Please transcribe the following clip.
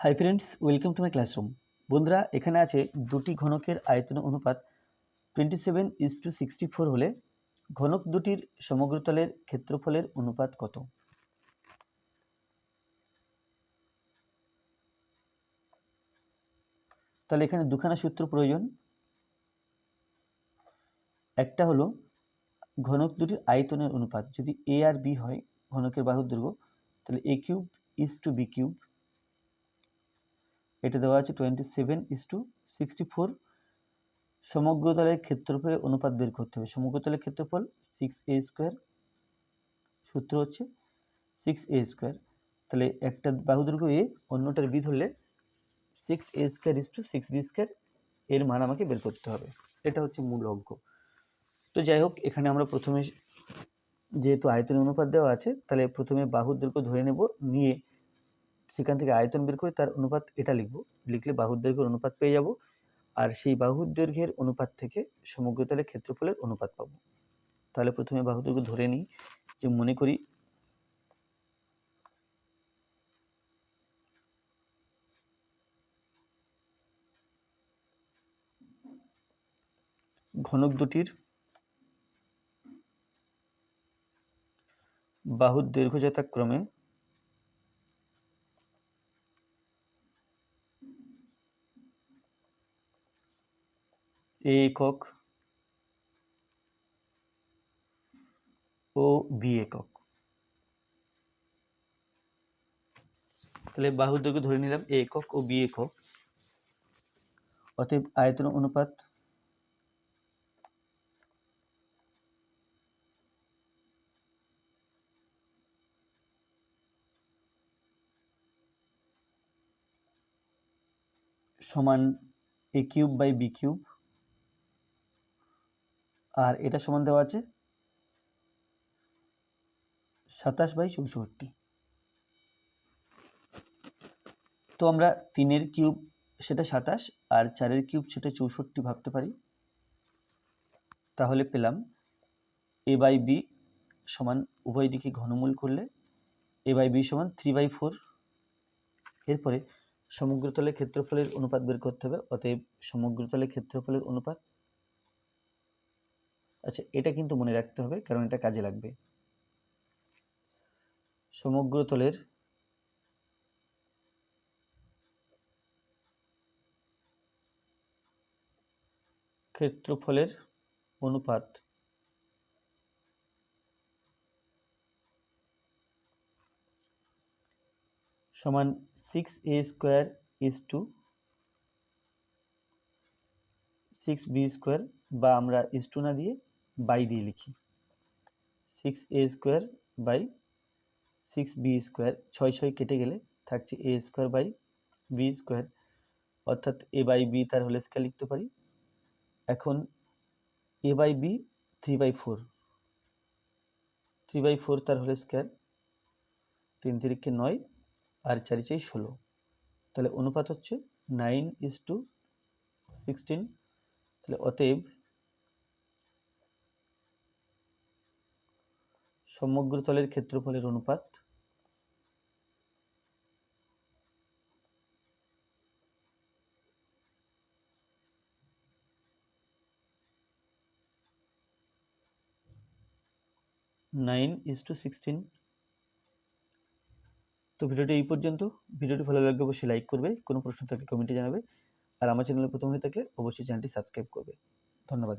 Hi friends welcome to my classroom বন্ধুরা, এখানে আছে দুটি ঘনকের আয়তন অনুপাত twenty seven is to sixty four হলে ঘনক দুটির সমগ্রতলের ক্ষেত্রফলের অনুপাত কত? তাহলে এখানে দুখানা সূত্র প্রয়োজন। একটা হলো ঘনক দুটির আয়তনের অনুপাত। যদি এ আর বি হয়, ঘনকের বাহুর দৈর্ঘ্য তাহলে A cube is to B cube এটা দেওয়া আছে twenty seven is to sixty four সমগ্রতলের ক্ষেত্রফলের অনুপাত বের করতে হবে। সমগ্রতলের ক্ষেত্রফল সিক্স এ স্কোয়ার সূত্র হচ্ছে সিক্স এ স্কোয়ার তাহলে একটা বাহু দৈর্ঘ্য এ অন্যটার বি ধরলে six A square is to six B square এর মান আমাকে বের করতে হবে। এটা হচ্ছে মূল অঙ্ক। তো যাই হোক, এখানে আমরা প্রথমে যেহেতু আয়তনের অনুপাত দেওয়া আছে, তাহলে প্রথমে বাহুর দৈর্ঘ্য ধরে নেব, নিয়ে সেখান থেকে আয়তন বের করে তার অনুপাত এটা লিখব। লিখলে বাহুর দৈর্ঘ্যের অনুপাত পেয়ে যাব আর সেই বাহুর দৈর্ঘ্যের অনুপাত থেকে সমগ্রতলের ক্ষেত্রফলের অনুপাত পাবো। তাহলে প্রথমে বাহুর দৈর্ঘ্য ধরে নিই যে মনে করি ঘনক দুটির বাহুর দৈর্ঘ্য যথাক্রমে একক ও বি একক। তাহলে বাহুর দৈর্ঘ্য ধরে নিলাম এ একক ও বি একক। অতএব আয়তন অনুপাত সমান A cube by B cube আর এটা সমান দেওয়া আছে সাতাশ বাই চৌষট্টি। তো আমরা তিনের কিউব সেটা সাতাশ আর চারের কিউব সেটা চৌষট্টি ভাবতে পারি। তাহলে পেলাম এ বাই বি সমান উভয় দিকে ঘনমূল করলে এ বাই বি সমান থ্রি বাই ফোর। এরপরে সমগ্রতলের ক্ষেত্রফলের অনুপাত বের করতে হবে, অতএব সমগ্রতলের ক্ষেত্রফলের অনুপাত আচ্ছা এটা কিন্তু মনে রাখতে হবে, কারণ এটা কাজে লাগবে। সমগ্রতলের ক্ষেত্রফলের অনুপাত সমান six A square is to six B square বা আমরা ইজ টু না দিয়ে বাই দিয়ে লিখি। Six A square by six B square ছয় ছয় কেটে গেলে থাকছে A square by B square অর্থাৎ এ বাই বি তার হোল স্কোয়ার লিখতে পারি। এখন A by B three by four three by four তার হোল স্কোয়ার তিন তিরিখে নয় আর চারি চাই ষোলো। তাহলে অনুপাত হচ্ছে নাইন ইজ টু সিক্সটিন তাহলে অতএব সমগ্র তলের ক্ষেত্রফলের অনুপাত? Nine is to sixteen. তো ভিডিওটি এই পর্যন্ত। ভিডিওটি ভালো লাগলে অবশ্যই লাইক করবে, কোনো প্রশ্ন থাকলে কমেন্টে জানাবে। আর আমার চ্যানেলে প্রথম হয়ে থাকলে অবশ্যই চ্যানেলটি সাবস্ক্রাইব করবে। ধন্যবাদ।